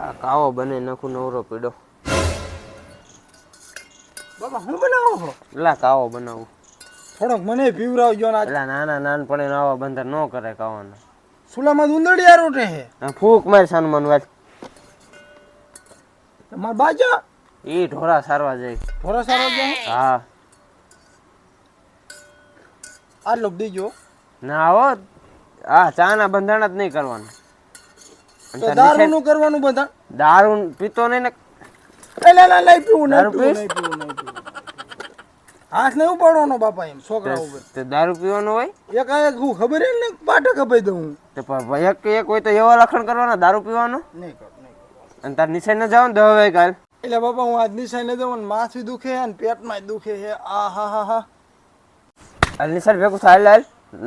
આ કાવો બને નખું નવરો પીડો. બાબા હું બનાવો છો એટલે કાવો બનાવું. થોડોક મને પીવરાવજો ને આજ નાના નાનપણે આવા બંધર ન કરે કાવાનો. સુલામાં ઉંદડિયા રોટે હે. આ ફૂક માર સાનમાન વાત તમારા બાજા? એ ઢોરા સારવા જાય. ઢોરા સારવા જાય? હા. આટલો દેજો. ના આવો આ ચાના બંધાણા જ નહીં કરવાના. તો તાર દારૂ નું કરવાનું બધા? દારૂ પીતો નહીં ને. એ લા લા લઈ પીવું નહીં દારૂ પીવું? નહીં પીવું નહીં પીવું. હાથ નહીં ઉપાડવાનો બાપા એમ છોકરા ઉપર. તે દારૂ પીવાનો હોય? એક આ એક હું ખબર ને પાટા કપાઈ દઉં તો એક એક હોય તો એવા લક્ષણ કરવાના દારૂ પીવાનો? નહીં. અને તાર નિશાઈ ન જાવ ને દહ કાલ? એટલે બાપા હું આજ નિશાઈ ને દઉં માથું દુખે અને પેટમાં દુખે છે. આ હા હા હા. હાલ નિશાન ભેગું થાય લાલ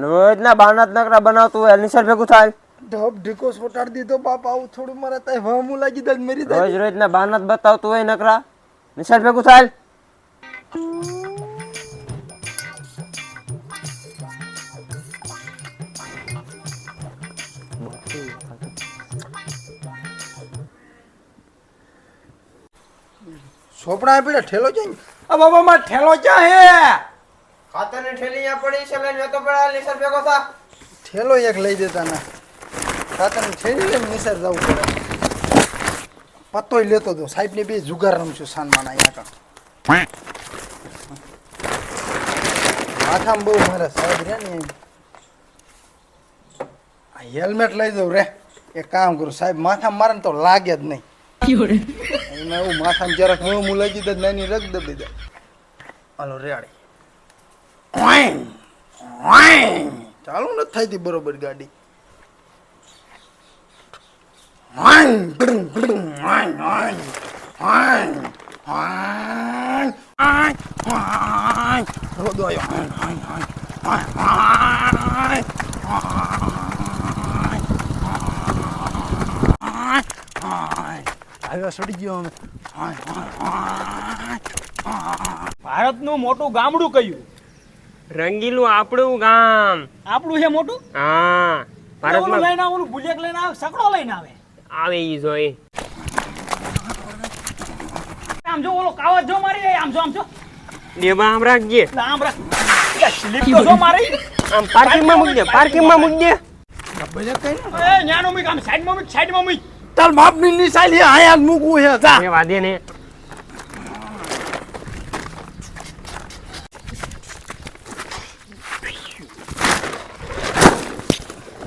રોજના બારનાથ નકરા બનાવતું હોય હાલ નિશાન ભેગું થાય. ઢબ ઢીકો સોટાડી દીધો બાપ આવું થોડું મારા ત્યાં વામુ લાગી દે મેરી રોજ રોજ ના બાનત બતાવતું હોય નકરા. નિશાળ ભેગું થાય. સોપડા આપી ઠેલો છે આ બાબા માં ઠેલો ચા હે? ખાતરની ઠેલી અહીંયા પડી છે લઈને તો પડ્યા નિશાન ભેગો થા. ઠેલો એક લઈ દેતા ના. ખાતર છે લઈને નિસર જવું પડે. પત્તોય લેતો હતો સાહેબ ને બે જુગાર રમશું સાનમાં અહીંયા આગળ માથામાં બહુ મારે સાહેબ રે ને હેલ્મેટ લઈ દઉં રે. એક કામ કરું, સાહેબ, માથામાં મારે તો લાગે જ નહીં. એમાં માથામાં જરાક હું હું લઈ દીધા નાની રગ દબી દે. હાલો, રેડી. ચાલુ નથી થતી બરોબર ગાડી. ભારતનું મોટું ગામડું કયું રંગીલું આપણું ગામ આપણું છે મોટું હા ભારતમાં લઈને આવું ઓલું લઈને આવે સકડો લઈને આવે આવે ઈ જોઈ. આમ જો ઓલો કાવત જો મારી આમ જો આમ જો. દેવા આમ રાખજે. આમ રાખ. સ્લીપ તો જો મારી. આમ પાર્કિંગમાં મૂકજે પાર્કિંગમાં મૂકજે બધા કઈ ને એ ન્યાનો મીક આમ સાઈડમાં સાઈડમાં મીક. તાર બાપની નિશાલી આયા મૂકું મૂકવું છે જા. એ વાદે ને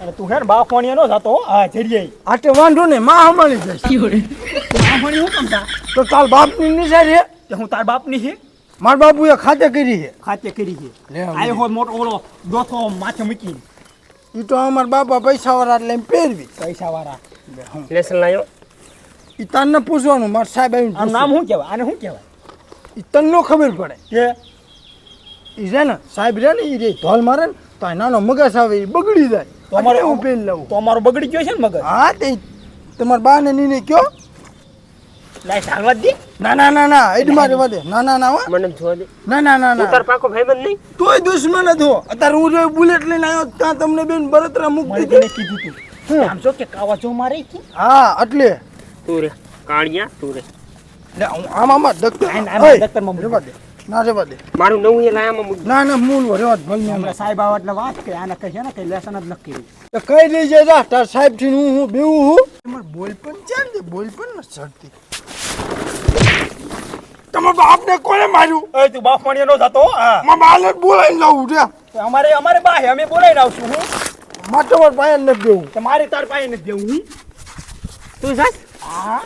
અને તું હે ને બાફવાણીયા નો જાતો આ જરીએ આટે વાંધો ને માં અમારી જશે બાફવાણી હું કેમ થા તો તાર બાપની નિશાલી હે કે હું તાર બાપની છે માર બાપુએ ખાતે કરી છે. ખાતે કરી છે. લે હો આયો મોટો ઓલો દોથો માથે મૂકી ઈ તો અમાર બાપા પૈસા વાળા એટલે એમ પહેરવી. પૈસા વાળા લેસન લાયો? ઈ તને પૂછવાનું માર સાહેબ આવીને આમ નામ શું કહેવાય? આને શું કહેવાય? ઈ તને નો ખબર પડે. કે? ઈ છે ને સાહેબ રે ને ઈ રે ઢોલ મારે ને તો નાનો મગજ આવે એ બગડી જાય. તો અમારે હું પહેરી લઉં તો અમારો બગડી ગયો છે ને મગજ. હા તે તમારા બા ને નીને કયો લાઈ સાલવા દે. ના ના ના ના એડ મારે વાદે ના ના ના મને જોવા દે. ના ના ના ના. તાર પાકો ભાઈબંધ નહીં? તોય દુશ્મન જ હો. અત્યારે હું જો બુલેટ લઈને આવ્યો ત્યાં તમને બેન બરતરા મૂકતી મને કીધું તું. આમ જો કે કાવા જો મારે કી. હા એટલે. તું રે કાણિયા તું રે. આમ આમાં દક્તર આમ ડક્ટર ઓય, જોવા દે. ના રેવા દે. મારું નવું એ લાયામાં ના ના મૂળ ભલે સાહેબ આવા એટલે વાત કે આને કહે ને કઈ લેસન જ નક્કી કર્યું. તો કઈ દઈ જાય જા તાર સાહેબથી હું હું બેવું હું. તમારે બોલ પણ છે? ને બોલ પણ ન ચડતી તમારા બાપને કોને માર્યું? એ તું બાપ મણિયો નો જતો હા. બાને બોલાઈને લાવું રે અમારે અમારે બા અમે બોલાઈને આવશું હું. મારે પાસે નથી તો મારે તાર પાસે નથી દેવું હું. તું જાસ હા.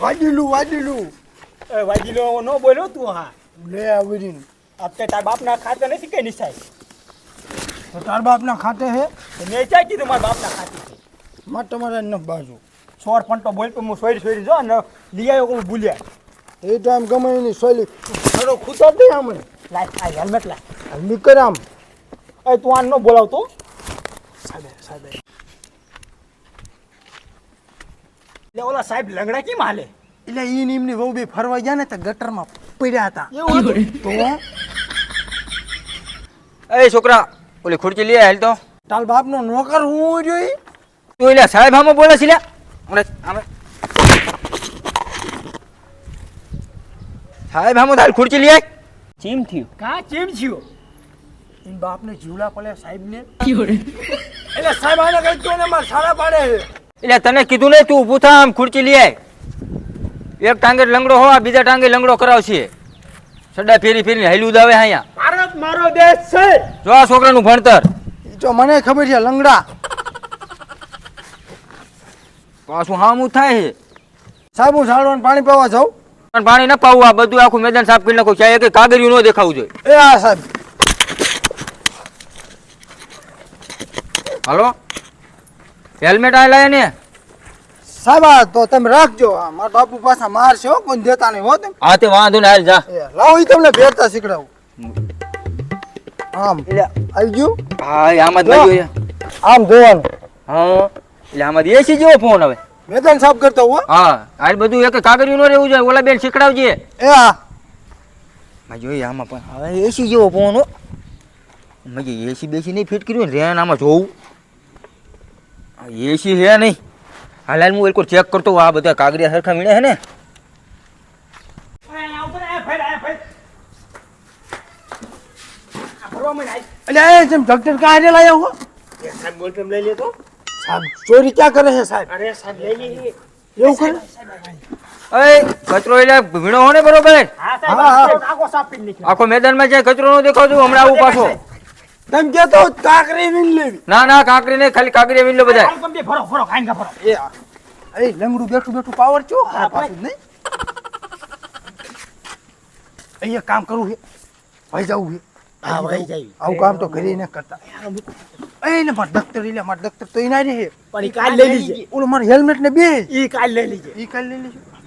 વાડીલું વાડીલું. એ વાજીલો નો બોલ્યો તું હા. લે આવરીન અત્યારે તાર બાપના ખાતે નથી કઈ નિસાય તો તાર બાપના ખાતે હે? મેં ક્યાં કીધું મારા બાપના ખાતે છે? માટે તમારે ન બાજુ. સોર પંટો બોલ તો હું સોરી સોરી જો ને લઈ આવ્યો કોઈ ભૂલ્યા. એ તો આમ ગમે એની સોલી ખરો ખૂતો જ નહીં આમ. લાય આ હેલ્મેટ લાય. હલ્મી કર આમ. એ તું આન ન બોલાવતો. સાદે સાદે એટલે ઓલા સાહેબ લંગડા કેમ હાલે? એટલે ઈ ને એમની વહુ બે ફરવા ગયા ને તો ગટરમાં પડ્યા હતા? તો એ છોકરા ઓલી ખુરચી લઈ હાલ તો. તાલ બાપનો નોકર હું જોઈ તું એટલે સાહેબ આમાં બોલે છે લ્યા. આમે સાહેબ આમાં તાલ ખુરચી લઈ ચીમ થયું. કા ચેમ થયો? બાપને જીવલા પડે સાહેબને. એટલે સાહેબ આને કઈ તો ને મારા સારા પાડે છે. એટલે તને કીધું નહીં તું ઊભું થા આમ ખુરચી લઈ આય. એક ટાંગે લંગડો હો આ બીજા ટાંગે લંગડો કરાવશે. સડા ફેરી ફેરીને હેલું દાવે અહીંયા. ભારત મારો દેશ છે. જો આ છોકરાનું ભણતર. જો મને ખબર છે લંગડા. પાછું હામું થાય છે. સાબુ ઝાડવાનું પાણી પાવા જાઉં? પણ પાણી ના પાવું આ બધું આખું મેદાન સાફ કરી નાખું. ક્યાંય કઈ કાગરિયું ન દેખાવું જોઈએ. એ આ સાહેબ. હાલો? હેલ્મેટ આ લાય ને. સાહેબ તો તમે રાખજો. આ મારા બાપુ પાછા મારશો હો કોઈ દેતા નહીં હો તમે. હા તે વાંધો ને હાલ જા. લાવો ઈ તમને ભેરતા શીખડાવું. આમ એટલે આવી ગયું? હા એ આમાં જ. લાગ્યો આમ જોવાનું. હા એટલે આમાં એસી જેવો ફોન હવે. મેદાન સાફ કરતો હો. હા આ બધું એક કાગરિયું ન રહેવું જોઈએ ઓલા બેન શીખડાવજે. એ હા. મેં જોઈએ આમાં પણ. હવે એસી જેવો ફોન હો. મેં એસી બેસી નહીં ફિટ કર્યું ને રેન આમાં જોવું એસી છે નહીં. હાલ હાલ હું એક ચેક કરતો આ બધા કાગડિયા સરખા મીણે છે ને? એ જેમ ડોક્ટર કાં હારે લાયા હો સાહેબ ચોરી ક્યાં કરે છે સાહેબ? એવું કરે? અય કચરો એટલે ભીણો હો ને બરોબર? હા હા આખો મેદાનમાં જાય કચરો નો દેખાવ હમણાં આવું પાછો. તમે તો કાકરી વીણ લેવી ના ના કાંકરી નહીં ખાલી કાંકરી વીણ લો બધા એ ફરો એ લંગડું બેઠું બેઠું પાવર ચો આ પાછું નહીં અહીંયા કામ કરવું છે ભાઈ જવું છે હા ભાઈ જાય આવું કામ તો ઘરે ન કરતા અહીં ને માર દફતર લે માર દફતર તો એના રે પણ ઈ કાલ લઈ લીજે ઓલો માર હેલ્મેટ ને બે ઈ કાલ લઈ લીજે ઈ કાલ લઈ લેજો